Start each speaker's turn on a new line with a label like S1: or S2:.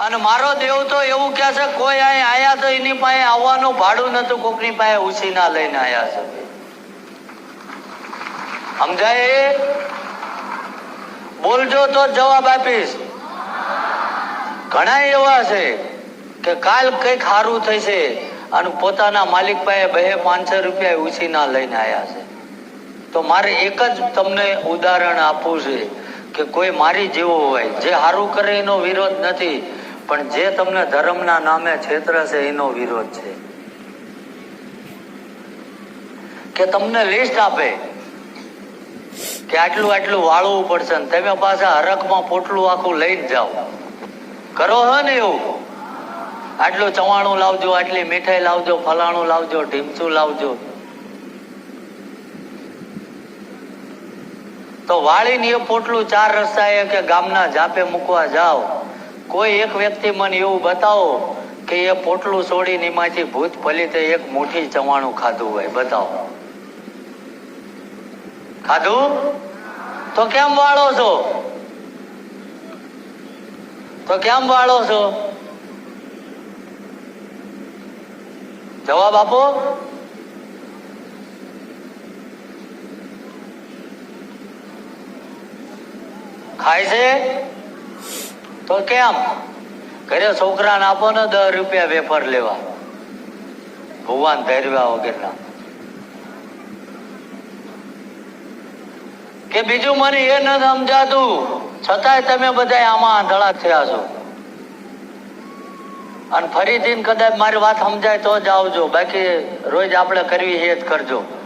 S1: અને મારો દેવ તો એવું કહે છે, કોઈ અહીં આયા તો એની પાસે આવવાનું ભાડું નતું કોકની પાસે ઉછીના લઈને આયા છે. સમજાય? બોલજો તો જવાબ આપીશ. ઘણા એવા છે કે કાલ કંઈક સારું થશે અને પોતાના માલિક પાસે બે પાંચસો રૂપિયા ઉછીના લઈને આયા છે. તો મારે એક જ તમને ઉદાહરણ આપવું છે કે કોઈ મારી જેવો હોય, જે સારું કરે એનો વિરોધ નથી પણ જે તમને ધર્મના નામે છેતર છે, એનો વિરોધ છે. કે તમને લિસ્ટ આપે કે આટલું આટલું વાળવું પડશે ને તમે પાછા હરકમાં પોટલું આખું લઈને જાઓ. કરો હો ને એવું. આટલું ચવાણું લાવજો, આટલી મીઠાઈ લાવજો, ફલાણું લાવજો, ઢીમચું લાવજો. તો વાળીને એ પોટલું ચાર રસ્તાએ કે ગામના જાપે મૂકવા જાઓ. કોઈ એક વ્યક્તિ મને એવું બતાવો કે એ પોટલું છોડીને એમાંથી ભૂત ફલિતે એક મુઠ્ઠી ચવાણું ખાધું હોય, બતાવો. ખાધું? તો કેમ વાળો છો? તો કેમ વાળો છો? જવાબ આપો. ખાય છે? તો કેમ? ઘરે છોકરાને આપો ને દસ રૂપિયા વેફર લેવા. ભગવાન ધૈર્યા વગેરેના. કે બીજું મને એ ન સમજાતું, છતાંય તમે બધા આમાં આંધળા થયા છો. અને ફરીથી કદાચ મારી વાત સમજાય તો જ આવજો. બાકી રોજ આપણે કરવી એ જ કરજો.